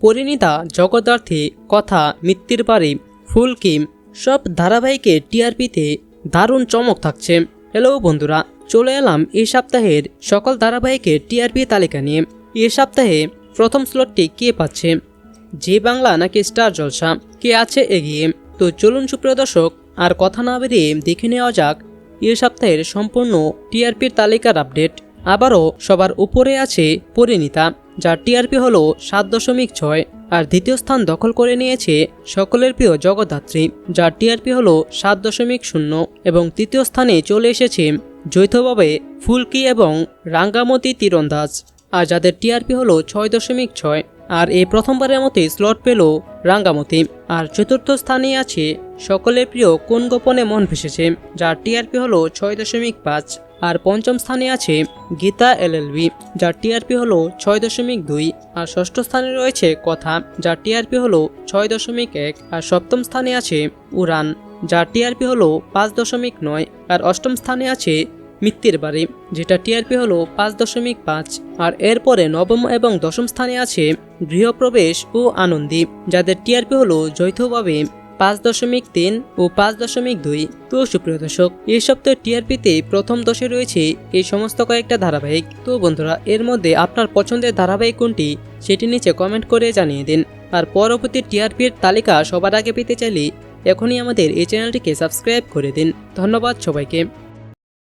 পরিণীতা জগদ্ধার্থী কথা মৃত্যুর বাড়ি ফুল কিম সব ধারাবাহিকে টিআরপিতে দারুণ চমক থাকছে। হ্যালো বন্ধুরা, চলে এলাম এই সপ্তাহের সকল ধারাবাহিকের টিআরপি তালিকা নিয়ে। এ সপ্তাহে প্রথম স্লটটি কে পাচ্ছে? জি বাংলা নাকি স্টার জলসা? কে আছে এগিয়ে? তো চলুন সুপ্রিয় দর্শক, আর কথা না বেরিয়ে দেখে নেওয়া যাক এ সপ্তাহের সম্পূর্ণ টিআরপির তালিকার আপডেট। আবারও সবার উপরে আছে পরিণীতা। যার টিআরপি হল সাত দশমিক ছয়, আর দ্বিতীয় স্থান দখল করে নিয়েছে সকলের প্রিয় জগদ্ধাত্রী, যার টিআরপি হল সাত দশমিক শূন্য, এবং তৃতীয় স্থানে চলে এসেছে যৌথভাবে ফুলকি এবং রাঙ্গামতি তীরন্দাজ, আর যাদের টিআরপি হলো ছয় দশমিক ছয়, আর এই প্রথমবারের মতোই স্লট পেল রাঙ্গামতি, আর চতুর্থ স্থানে আছে সকলের প্রিয় কোন গোপনে মন ভেসেছে, যার টিআরপি হলো ছয় দশমিক পাঁচ, আর পঞ্চম স্থানে আছে গীতা এলএলবি যার টিআরপি হলো ছয় দশমিক দুই, আর ষষ্ঠ স্থানে রয়েছে কথা, যার টিআরপি হলো ছয় দশমিক এক, আর সপ্তম স্থানে আছে উড়ান, যার টিআরপি হলো পাঁচ দশমিক নয়, আর অষ্টম স্থানে আছে মৃত্যুর বাড়ি, যেটা টিআরপি হলো পাঁচ দশমিক পাঁচ, আর এরপরে নবম এবং দশম স্থানে আছে গৃহপ্রবেশ ও আনন্দী, যাদের টিআরপি হলো যৌথভাবে পাঁচ দশমিক তিন ও পাঁচ দশমিক দুই। তো সুপ্রিয় দর্শক, এই সপ্তাহে টিআরপিতে প্রথম দশে রয়েছে এই সমস্ত কয়েকটা ধারাবাহিক। তো বন্ধুরা, এর মধ্যে আপনার পছন্দের ধারাবাহিক কোনটি সেটি নিচে কমেন্ট করে জানিয়ে দিন। আর পরবর্তী টিআরপির তালিকা সবার আগে পেতে চাইলে এখনই আমাদের এই চ্যানেলটিকে সাবস্ক্রাইব করে দিন। ধন্যবাদ সবাইকে।